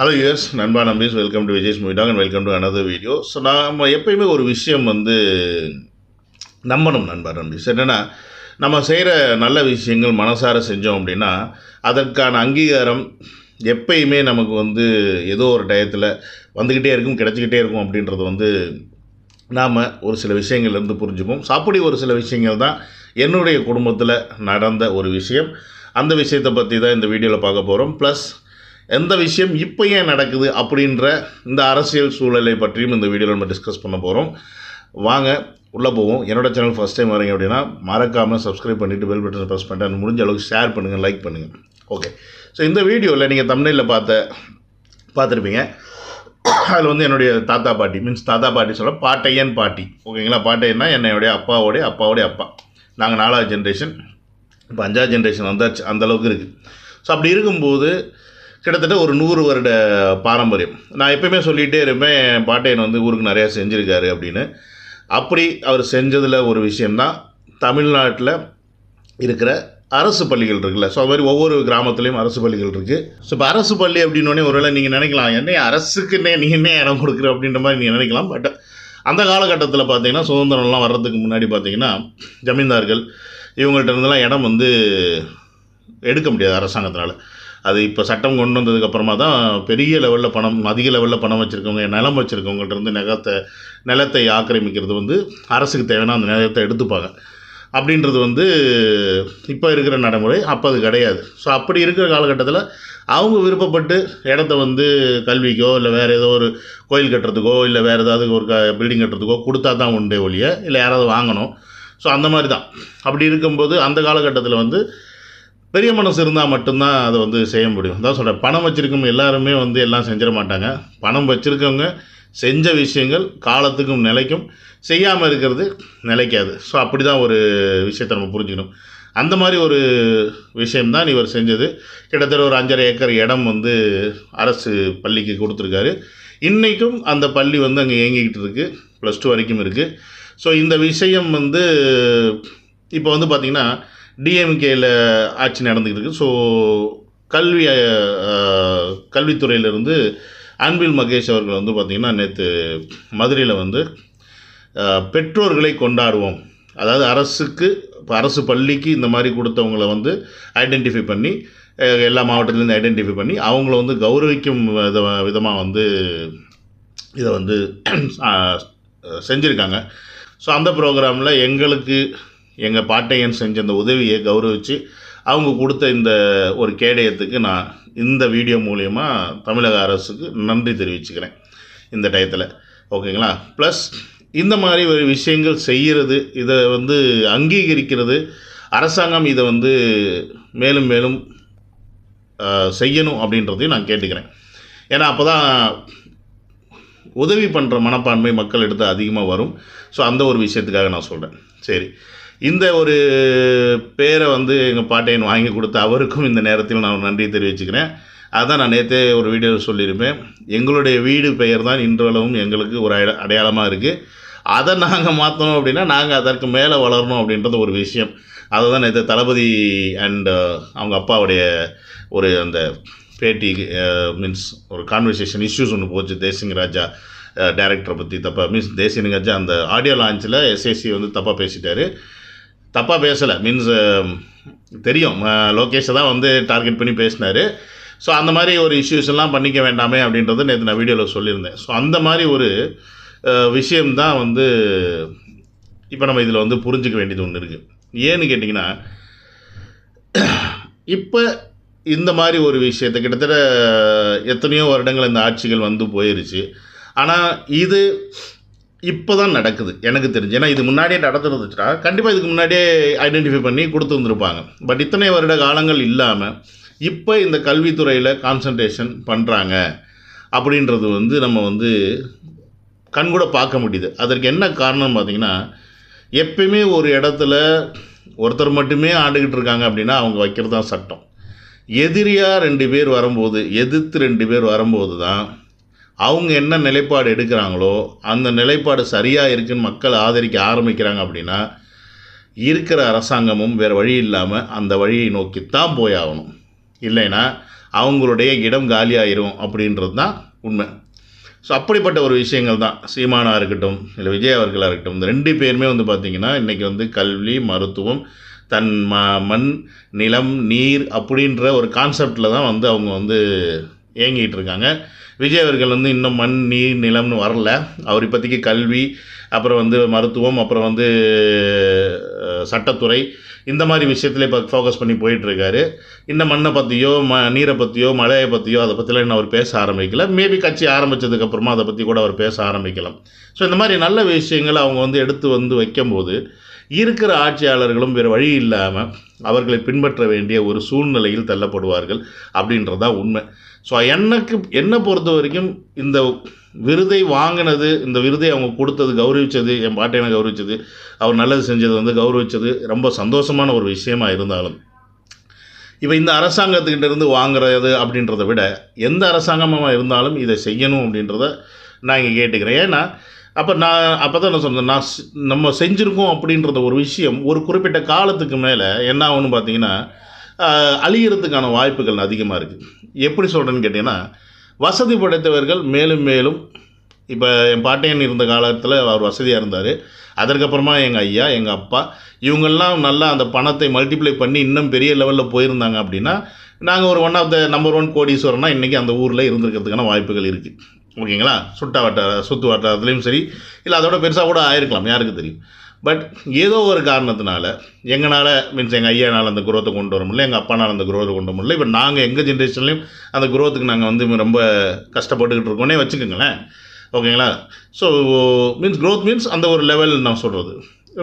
Hello யூஎஸ் நண்பா நம்பீஸ் welcome to Vijay's movie talk and welcome to another video so நம்ம எப்பயுமே ஒரு விஷயம் வந்து நம்பணும் நண்பா நம்பீஸ். என்னென்னா நம்ம செய்கிற நல்ல விஷயங்கள் மனசார செஞ்சோம் அப்படின்னா அதற்கான அங்கீகாரம் எப்பயுமே நமக்கு வந்து ஏதோ ஒரு டயத்தில் வந்துக்கிட்டே இருக்கும் கிடச்சிக்கிட்டே இருக்கும் அப்படின்றது வந்து நாம் ஒரு சில விஷயங்கள்லேருந்து புரிஞ்சுப்போம். ஸோ அப்படி ஒரு சில விஷயங்கள் தான் என்னுடைய குடும்பத்தில் நடந்த ஒரு விஷயம். அந்த விஷயத்தை பற்றி தான் இந்த வீடியோவில் பார்க்க போகிறோம் ப்ளஸ் எந்த விஷயம் இப்போ ஏன் நடக்குது அப்படின்ற இந்த அரசியல் சூழலை பற்றியும் இந்த வீடியோவில் நம்ம டிஸ்கஸ் பண்ண போகிறோம் வாங்க உள்ளே போவோம். என்னோடய சேனல் ஃபஸ்ட் டைம் வரீங்க அப்படின்னா மறக்காமல் சப்ஸ்கிரைப் பண்ணிவிட்டு பெல் பட்டன் ப்ரெஸ் பண்ணிட்டு முடிஞ்ச அளவுக்கு ஷேர் பண்ணுங்கள் லைக் பண்ணுங்கள் ஓகே ஸோ இந்த வீடியோவில் நீங்கள் தமிழில் பார்த்த பார்த்துருப்பீங்க. அதில் வந்து என்னுடைய தாத்தா பாட்டி மீன்ஸ் தாத்தா பாட்டி சொல்ல பாட்டையன் பாட்டி. ஓகேங்களா பாட்டையன்னா என்னுடைய அப்பாவோடைய அப்பாவோடைய அப்பா. நாங்கள் நாலாவது ஜென்ரேஷன் இப்போ அஞ்சாவது ஜென்ரேஷன் வந்தாச்சு அந்த அளவுக்கு இருக்குது ஸோ அப்படி இருக்கும்போது கிட்டத்தட்ட ஒரு நூறு வருட பாரம்பரியம். நான் எப்பயுமே சொல்லிகிட்டே இருப்பேன் பாட்டையன் வந்து ஊருக்கு நிறையா செஞ்சுருக்காரு அப்படின்னு. அப்படி அவர் செஞ்சதில் ஒரு விஷயந்தான் தமிழ்நாட்டில் இருக்கிற அரசு பள்ளிகள் இருக்குல்ல. ஸோ அது மாதிரி ஒவ்வொரு கிராமத்துலேயும் அரசு பள்ளிகள் இருக்குது ஸோ இப்போ அரசு பள்ளி அப்படின்னோடனே ஒருவேளை நீங்கள் நினைக்கலாம் என்ன அரசுக்குன்னே நீ என்ன இடம் கொடுக்குற அப்படின்ற மாதிரி நீங்கள் நினைக்கலாம். பட் அந்த காலகட்டத்தில் பார்த்தீங்கன்னா சுதந்திரம்லாம் வர்றதுக்கு முன்னாடி பார்த்தீங்கன்னா ஜமீன்தார்கள் இவங்கள்ட்ட இருந்தெல்லாம் இடம் வந்து எடுக்க முடியாது அரசாங்கத்தினால. அது இப்போ சட்டம் கொண்டு வந்ததுக்கப்புறமா தான் பெரிய லெவலில் பணம் அதிக லெவலில் பணம் வச்சுருக்கவங்க நிலம் வச்சுருக்கவங்கள்ட்ட இருந்து நிலத்தை நிலத்தை ஆக்கிரமிக்கிறது வந்து அரசுக்கு தேவையான அந்த நிலத்தை எடுத்துப்பாங்க. அப்படின்றது வந்து இப்போ இருக்கிற நடைமுறை அப்போ அது கிடையாது. ஸோ அப்படி இருக்கிற காலகட்டத்தில் அவங்க விருப்பப்பட்டு இடத்த வந்து கல்விக்கோ இல்லை வேறு ஏதோ ஒரு கோயில் கட்டுறதுக்கோ இல்லை வேறு ஏதாவது ஒரு க பில்டிங் கட்டுறதுக்கோ கொடுத்தா தான் உண்டே ஒழிய இல்லை யாராவது வாங்கணும். ஸோ அந்த மாதிரி தான். அப்படி இருக்கும்போது அந்த காலகட்டத்தில் வந்து பெரிய மனசு இருந்தால் மட்டும்தான் அதை வந்து செய்ய முடியும். அதான் சொல்கிறேன் பணம் வச்சுருக்கவங்க எல்லாருமே வந்து எல்லாம் செஞ்சிட மாட்டாங்க. பணம் வச்சுருக்கவங்க செஞ்ச விஷயங்கள் காலத்துக்கும் நிலைக்கும் செய்யாமல் இருக்கிறது நிலைக்காது. ஸோ அப்படி தான் ஒரு விஷயத்தை நம்ம புரிஞ்சுக்கணும். அந்த மாதிரி ஒரு விஷயம்தான் இவர் செஞ்சது. கிட்டத்தட்ட ஒரு அஞ்சரை ஏக்கர் இடம் வந்து அரசு பள்ளிக்கு கொடுத்துருக்காரு. இன்றைக்கும் அந்த பள்ளி வந்து அங்கே இயங்கிக்கிட்டு இருக்குது ப்ளஸ் டூ வரைக்கும் இருக்குது ஸோ இந்த விஷயம் வந்து இப்போ வந்து பார்த்திங்கன்னா டிஎம்கேயில் ஆட்சி நடந்துக்கிட்டு இருக்கு ஸோ கல்வி கல்வித்துறையிலிருந்து அன்பில் மகேஷ் அவர்கள் வந்து பார்த்திங்கன்னா நேற்று மதுரையில் வந்து பெற்றோர்களை கொண்டாடுவோம். அதாவது அரசுக்கு இப்போ அரசு பள்ளிக்கு இந்த மாதிரி கொடுத்தவங்கள வந்து ஐடென்டிஃபை பண்ணி எல்லா மாவட்டத்துலேருந்து ஐடென்டிஃபை பண்ணி அவங்கள வந்து கௌரவிக்கும் வித விதமாக வந்து இதை வந்து செஞ்சுருக்காங்க. ஸோ அந்த ப்ரோக்ராமில் எங்களுக்கு எங்கள் பாட்டையன் செஞ்ச அந்த உதவியை கௌரவித்து அவங்க கொடுத்த இந்த ஒரு கேடயத்துக்கு நான் இந்த வீடியோ மூலயமா தமிழக அரசுக்கு நன்றி தெரிவிச்சுக்கிறேன் இந்த டயத்தில். ஓகேங்களா? ப்ளஸ் இந்த மாதிரி ஒரு விஷயங்கள் செய்கிறது இதை வந்து அங்கீகரிக்கிறது அரசாங்கம் இதை வந்து மேலும் மேலும் செய்யணும் அப்படின்றதையும் நான் கேட்டுக்கிறேன். ஏன்னா அப்போ தான் உதவி பண்ணுற மனப்பான்மை மக்கள் எடுத்து அதிகமாக வரும். ஸோ அந்த ஒரு விஷயத்துக்காக நான் சொல்கிறேன் சரி. இந்த ஒரு பேரை வந்து எங்கள் பாட்டையன் வாங்கி கொடுத்த அவருக்கும் இந்த நேரத்தில் நான் நன்றி தெரிவிச்சுக்கிறேன். அதான் நான் நேற்றே ஒரு வீடியோவில் சொல்லியிருப்பேன். எங்களுடைய வீடு பெயர் தான் இன்றளவும் எங்களுக்கு ஒரு அடையாளமாக இருக்குது அதை நாங்கள் மாற்றணும் அப்படின்னா நாங்கள் அதற்கு மேலே வளரணும் அப்படின்றது ஒரு விஷயம். அதை தான் நேற்று தளபதி அண்ட் அவங்க அப்பாவுடைய ஒரு அந்த பேட்டி மீன்ஸ் ஒரு கான்வர்சேஷன் இஷ்யூஸ் ஒன்று போச்சு. தேசிங் ராஜா டேரக்டரை பற்றி தப்பாக மீன்ஸ் தேசிங் ராஜா அந்த ஆடியோ லான்ச்சில் எஸ்எஸ்சி வந்து தப்பாக பேசிட்டாரு. தப்பாக பேசலை. மீன்ஸ் தெரியும். லோகேஷை தான் வந்து டார்கெட் பண்ணி பேசினார். ஸோ அந்த மாதிரி ஒரு இஷ்யூஸ் எல்லாம் பண்ணிக்க வேண்டாமே அப்படின்றது நேற்று நான் வீடியோவில் சொல்லியிருந்தேன். ஸோ அந்த மாதிரி ஒரு விஷயம்தான் வந்து இப்போ நம்ம இதில் வந்து புரிஞ்சுக்க வேண்டியது ஒன்று இருக்குது ஏன்னு கேட்டிங்கன்னா இப்போ இந்த மாதிரி ஒரு விஷயத்தை கிட்டத்தட்ட எத்தனையோ வருடங்கள் இந்த ஆட்சிகள் வந்து போயிருச்சு. ஆனால் இது இப்போ தான் நடக்குது. எனக்கு தெரிஞ்சு. ஏன்னா இது முன்னாடியே நடந்துருந்துச்சுன்னா கண்டிப்பாக இதுக்கு முன்னாடியே ஐடென்டிஃபை பண்ணி கொடுத்து வந்திருப்பாங்க. பட் இத்தனை வருட காலங்கள் இல்லாமல் இப்போ இந்த கல்வித்துறையில் கான்சன்ட்ரேஷன் பண்ணுறாங்க அப்படின்றது வந்து நம்ம வந்து கண்கூட பார்க்க முடியுது. அதற்கு என்ன காரணம் பார்த்தீங்கன்னா எப்பயுமே ஒரு இடத்துல ஒருத்தர் மட்டுமே ஆண்டுக்கிட்டு இருக்காங்க அப்படின்னா அவங்க வைக்கிறது தான் சட்டம். எதிரியாக ரெண்டு பேர் வரும்போது எதிர்த்து ரெண்டு பேர் வரும்போது தான் அவங்க என்ன நிலைப்பாடு எடுக்கிறாங்களோ அந்த நிலைப்பாடு சரியாக இருக்குன்னு மக்கள் ஆதரிக்க ஆரம்பிக்கிறாங்க அப்படின்னா இருக்கிற அரசாங்கமும் வேறு வழி இல்லாமல் அந்த வழியை நோக்கித்தான் போய் ஆகணும். இல்லைன்னா அவங்களுடைய இடம் காலியாயிரும் அப்படின்றது தான் உண்மை. ஸோ அப்படிப்பட்ட ஒரு விஷயங்கள் தான். சீமானா இருக்கட்டும் இல்லை விஜய் அவர்களாக இருக்கட்டும் இந்த ரெண்டு பேருமே வந்து பார்த்திங்கன்னா இன்றைக்கி வந்து கல்வி மருத்துவம் தன் ம மண் நிலம் நீர் அப்படின்ற ஒரு கான்செப்டில் தான் வந்து அவங்க வந்து இயங்கிட்டு இருக்காங்க விஜய் அவர்கள் வந்து இன்னும் மண் நீர் நிலம்னு வரல. அவர் இப்போதைக்கு கல்வி அப்புறம் வந்து மருத்துவம் அப்புறம் வந்து சட்டத்துறை இந்த மாதிரி விஷயத்துல இப்போ ஃபோக்கஸ் பண்ணி போயிட்டுருக்காரு. இந்த மண்ணை பற்றியோ ம நீரை பற்றியோ மழையை பற்றியோ அதை பற்றிலாம் இன்னும் அவர் பேச ஆரம்பிக்கல. மேபி கட்சி ஆரம்பித்ததுக்கப்புறமா அதை பற்றி கூட அவர் பேச ஆரம்பிக்கலாம். ஸோ இந்த மாதிரி நல்ல விஷயங்களை அவங்க வந்து எடுத்து வந்து வைக்கும்போது இருக்கிற ஆட்சியாளர்களும் வேறு வழி இல்லாமல் அவர்களை பின்பற்ற வேண்டிய ஒரு சூழ்நிலையில் தள்ளப்படுவார்கள் அப்படின்றதான் உண்மை. ஸோ எனக்கு என்னை பொறுத்த வரைக்கும் இந்த விருதை வாங்கினது இந்த விருதை அவங்க கொடுத்தது கௌரவித்தது என் பாட்டையனை கௌரவித்தது அவர் நல்லது செஞ்சது வந்து கௌரவித்தது ரொம்ப சந்தோஷமான ஒரு விஷயமா இருந்தாலும் இப்போ இந்த அரசாங்கத்துக்கிட்ட இருந்து வாங்குறது அப்படின்றத விட எந்த அரசாங்கமாக இருந்தாலும் இதை செய்யணும் அப்படின்றத நான் இங்கே கேட்டுக்கிறேன். ஏன்னா அப்போ நான் அப்போ தான் நான் சொன்னேன் நான் நம்ம செஞ்சுருக்கோம் அப்படின்றத ஒரு விஷயம் ஒரு குறிப்பிட்ட காலத்துக்கு மேலே என்ன ஆகும்னு பார்த்தீங்கன்னா அழிகிறதுக்கான வாய்ப்புகள் அதிகமாக இருக்குது எப்படி சொல்கிறேன்னு கேட்டிங்கன்னா வசதி படைத்தவர்கள் மேலும் மேலும் இப்போ என் பாட்டையன் இருந்த காலத்தில் அவர் வசதியாக இருந்தார். அதற்கப்புறமா எங்கள் ஐயா எங்கள் அப்பா இவங்கெல்லாம் நல்லா அந்த பணத்தை மல்டிப்ளை பண்ணி இன்னும் பெரிய லெவலில் போயிருந்தாங்க அப்படின்னா நாங்கள் ஒரு one of the number one கோடீஸ்வரனா இன்றைக்கி அந்த ஊரில் இருந்திருக்கிறதுக்கான வாய்ப்புகள் இருக்குது ஓகேங்களா? சுட்டா வட்டார சுற்று வட்டாரத்துலேயும் சரி இல்லை அதோட பெருசாக கூட ஆயிருக்கலாம். யாருக்கு தெரியும்? பட் ஏதோ ஒரு காரணத்தினால எங்களால் மீன்ஸ் எங்கள் ஐயானால் அந்த குரோத்தை கொண்டு வர முடியல எங்கள் அப்பானால் அந்த குரோத்தை கொண்டு வர முடியல. இப்போ நாங்கள் எங்கள் ஜென்ரேஷன்லேயும் அந்த குரோத்துக்கு நாங்கள் வந்து ரொம்ப கஷ்டப்பட்டுக்கிட்டு இருக்கோன்னே வச்சுக்கோங்களேன். ஓகேங்களா? ஸோ மீன்ஸ் க்ரோத் மீன்ஸ் அந்த ஒரு லெவல் நான் சொல்கிறது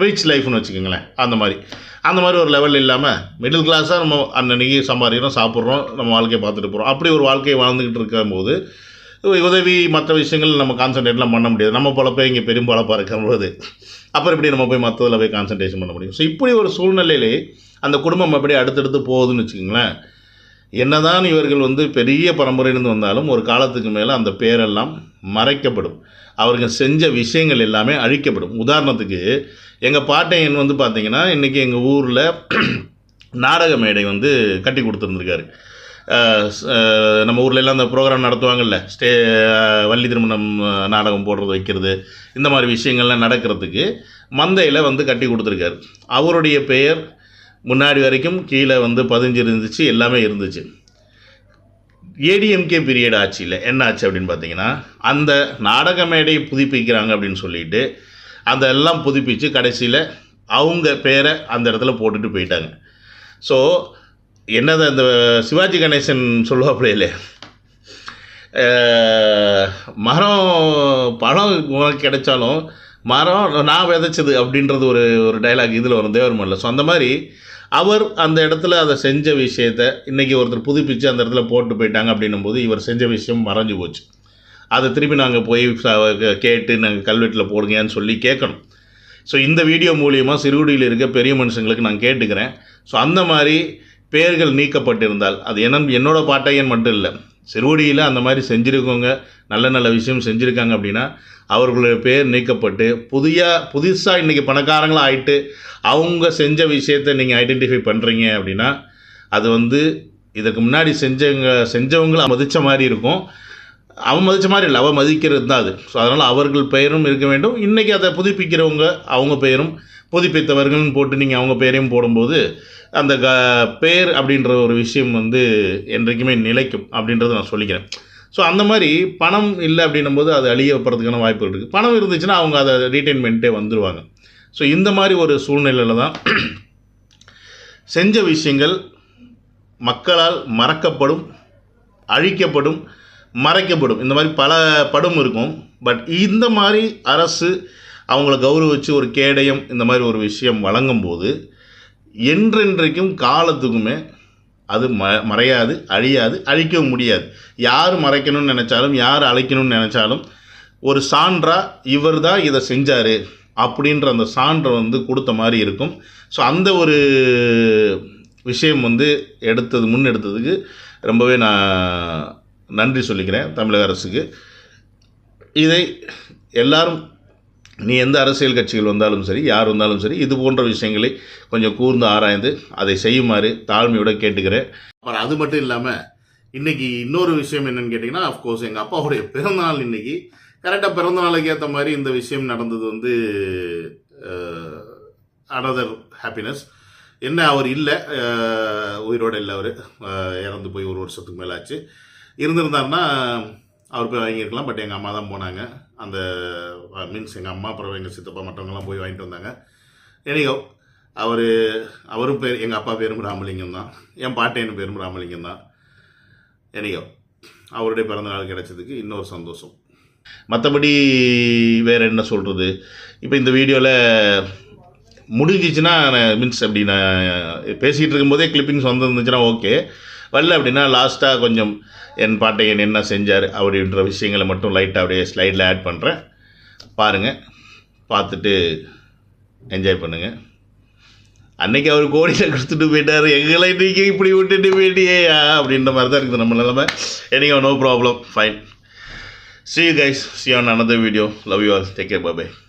ரிச் லைஃப்னு வச்சுக்கோங்களேன். அந்த மாதிரி. அந்த மாதிரி ஒரு லெவல் இல்லாமல் மிடில் கிளாஸாக நம்ம அன்னன்னைக்கு சம்பாதிக்கிறோம் சாப்பிட்றோம் நம்ம வாழ்க்கையை பார்த்துட்டு போகிறோம் அப்படி ஒரு வாழ்க்கையை வாழ்ந்துக்கிட்டு இருக்கும்போது உதவி மற்ற விஷயங்கள் நம்ம கான்சன்ட்ரேட்லாம் பண்ண முடியாது. நம்ம பொழப்பே இங்கே பெரும் பழப்பாக இருக்கும்போது அப்புறம் இப்படி நம்ம போய் மற்றதில் போய் கான்சன்ட்ரேஷன் பண்ண முடியும்? ஸோ இப்படி ஒரு சூழ்நிலையிலே அந்த குடும்பம் அப்படியே அடுத்தடுத்து போகுதுன்னு வச்சுக்கோங்களேன். என்னதான் இவர்கள் வந்து பெரிய பரம்பரையிலிருந்து வந்தாலும் ஒரு காலத்துக்கு மேலே அந்த பேரெல்லாம் மறைக்கப்படும். அவர்கள் செஞ்ச விஷயங்கள் எல்லாமே அழிக்கப்படும். உதாரணத்துக்கு எங்கள் பாட்டையன் வந்து பார்த்திங்கன்னா இன்றைக்கி எங்கள் ஊரில் நாடக மேடை வந்து கட்டி கொடுத்துருந்துருக்காரு. நம்ம ஊர்ல எல்லாம் அந்த ப்ரோக்ராம் நடத்துவாங்கள்ல ஸ்டே வள்ளி திருமணம் நாடகம் போடுறது வைக்கிறது இந்த மாதிரி விஷயங்கள்லாம் நடக்கிறதுக்கு மந்தையில் வந்து கட்டி கொடுத்துருக்காரு. அவருடைய பெயர் முன்னாடி வரைக்கும் கீழே வந்து பதிஞ்சு இருந்துச்சு. எல்லாமே இருந்துச்சு ஏடிஎம்கே பீரியட் ஆட்சியில் என்ன ஆச்சு அப்படின்னு பார்த்தீங்கன்னா அந்த நாடக மேடையை புதுப்பிக்கிறாங்க அப்படின்னு சொல்லிட்டு அதெல்லாம் புதுப்பித்து கடைசியில் அவங்க பேரை அந்த இடத்துல போட்டுட்டு போயிட்டாங்க. ஸோ என்னது அந்த சிவாஜி கணேசன் சொல்லுவாப்பிலே இல்லையா? மரம் பழம் உனக்கு கிடைச்சாலும் மரம் நான் விதைச்சது அப்படின்றது ஒரு ஒரு டைலாக் இதில் வரும் தேவர்மல்ல ஸோ அந்த மாதிரி அவர் அந்த இடத்துல அதை செஞ்ச விஷயத்த இன்றைக்கி ஒருத்தர் புதுப்பிச்சு அந்த இடத்துல போட்டு போயிட்டாங்க அப்படின்னும் போது இவர் செஞ்ச விஷயம் மறைஞ்சு போச்சு. அதை திருப்பி நாங்கள் போய் கேட்டு நாங்கள் கல்வெட்டில் போடுங்கன்னு சொல்லி கேட்கணும். ஸோ இந்த வீடியோ மூலியமாக சிறுகுடியில் இருக்க பெரிய மனுஷங்களுக்கு நான் கேட்டுக்கிறேன். ஸோ அந்த மாதிரி பெயர்கள் நீக்கப்பட்டிருந்தால் அது என்ன என்னோட பாட்டையன் மட்டும் இல்லை சிறுவடியில் அந்த மாதிரி செஞ்சுருக்கவங்க நல்ல நல்ல விஷயம் செஞ்சுருக்காங்க அப்படின்னா அவர்களுடைய பேர் நீக்கப்பட்டு புதிய புதுசாக இன்றைக்கி பணக்காரங்களாக ஆகிட்டு அவங்க செஞ்ச விஷயத்தை நீங்கள் ஐடென்டிஃபை பண்ணுறீங்க அப்படின்னா அது வந்து இதுக்கு முன்னாடி செஞ்சவங்க செஞ்சவங்கள மதித்த மாதிரி இருக்கும். அவன் மதித்த மாதிரி இல்லை அவன் மதிக்கிறது தான் அது. ஸோ அதனால் அவர்கள் பெயரும் இருக்க வேண்டும். இன்றைக்கி அதை புதுப்பிக்கிறவங்க அவங்க பெயரும் புதுப்பித்தவர்கள்னு போட்டு நீங்கள் அவங்க பேரையும் போடும்போது அந்த க பேர் அப்படின்ற ஒரு விஷயம் வந்து என்றைக்குமே நிலைக்கும் அப்படின்றத நான் சொல்லிக்கிறேன். ஸோ அந்த மாதிரி பணம் இல்லை அப்படின்னும் போது அது அழிய போகிறதுக்கான வாய்ப்புகள் இருக்குது பணம் இருந்துச்சுன்னா அவங்க அதை ரீட்டைன் பண்ணிட்டே வந்துடுவாங்க ஸோ இந்த மாதிரி ஒரு சூழ்நிலையில் தான் செஞ்ச விஷயங்கள் மக்களால் மறக்கப்படும் அழிக்கப்படும் மறைக்கப்படும். இந்த மாதிரி பல படும் இருக்கும். பட் இந்த மாதிரி அரசு அவங்கள கௌரவிச்சு ஒரு கேடயம் இந்த மாதிரி ஒரு விஷயம் வழங்கும்போது என்றென்றைக்கும் காலத்துக்குமே அது ம மறையாது அழியாது அழிக்கவும் முடியாது. யார் மறைக்கணும்னு நினச்சாலும் யார் அழைக்கணும்னு நினச்சாலும் ஒரு சான்றாக இவர் தான் இதை செஞ்சார் அப்படின்ற அந்த சான்றை வந்து கொடுத்த மாதிரி இருக்கும். ஸோ அந்த ஒரு விஷயம் வந்து எடுத்தது முன் எடுத்ததுக்கு ரொம்பவே நான் நன்றி சொல்லிக்கிறேன் தமிழக அரசுக்கு. இதை எல்லாரும் நீ எந்த அரசியல் கட்சிகள் வந்தாலும் சரி யார் வந்தாலும் சரி இது போன்ற விஷயங்களை கொஞ்சம் கூர்ந்து ஆராய்ந்து அதை செய்யுமாறு தாழ்மையோட கேட்டுக்கிறேன். அப்புறம் அது மட்டும் இல்லாமல் இன்னைக்கு இன்னொரு விஷயம் என்னன்னு கேட்டிங்கன்னா அஃப்கோர்ஸ் எங்கள் அப்பாவுடைய பிறந்தநாள் இன்னைக்கு. கரெக்டாக பிறந்தநாளுக்கு ஏற்ற மாதிரி இந்த விஷயம் நடந்தது வந்து அனதர் ஹாப்பினஸ் என்ன அவர் இல்லை உயிரோடு இல்லை அவர். இறந்து போய் ஒரு வருஷத்துக்கு மேலே ஆச்சு இருந்திருந்தாருன்னா அவர் போய் வாங்கியிருக்கலாம் பட் எங்கள் அம்மா தான் போனாங்க. அந்த மீன்ஸ் எங்கள் அம்மா அப்புறம் எங்கள் சித்தப்பா மற்றவங்கலாம் போய் வாங்கிட்டு வந்தாங்க. எனிகோ அவர் அவரும் பேர் எங்கள் அப்பா பேரும் ராமலிங்கம் தான். என் பாட்டையன் பேரும் ராமலிங்கம் தான். எனிகோ அவருடைய பிறந்தநாள் கிடைச்சதுக்கு இன்னொரு சந்தோஷம். மற்றபடி வேறு என்ன சொல்கிறது இப்போ இந்த வீடியோவில் முடிஞ்சிச்சுன்னா மீன்ஸ் அப்படி நான் பேசிகிட்டு இருக்கும்போதே கிளிப்பிங்ஸ் வந்துருந்துச்சுன்னா ஓகே வரல அப்படின்னா லாஸ்ட்டாக கொஞ்சம் என் பாட்டையன் என்ன செஞ்சார் அப்படின்ற விஷயங்களை மட்டும் லைட்டாக அப்படியே ஸ்லைடில் ஆட் பண்ணுறேன் பாருங்கள் பார்த்துட்டு என்ஜாய் பண்ணுங்கள் அன்னைக்கு அவர் கோடியில் கொடுத்துட்டு போயிட்டார். எங்களை இன்றைக்கி இப்படி விட்டுட்டு போயிட்டியா அப்படின்ற மாதிரி தான் இருக்குது நம்ம நிலமை. Anyways no problem fine see guys guys. See another video love you all you all. Take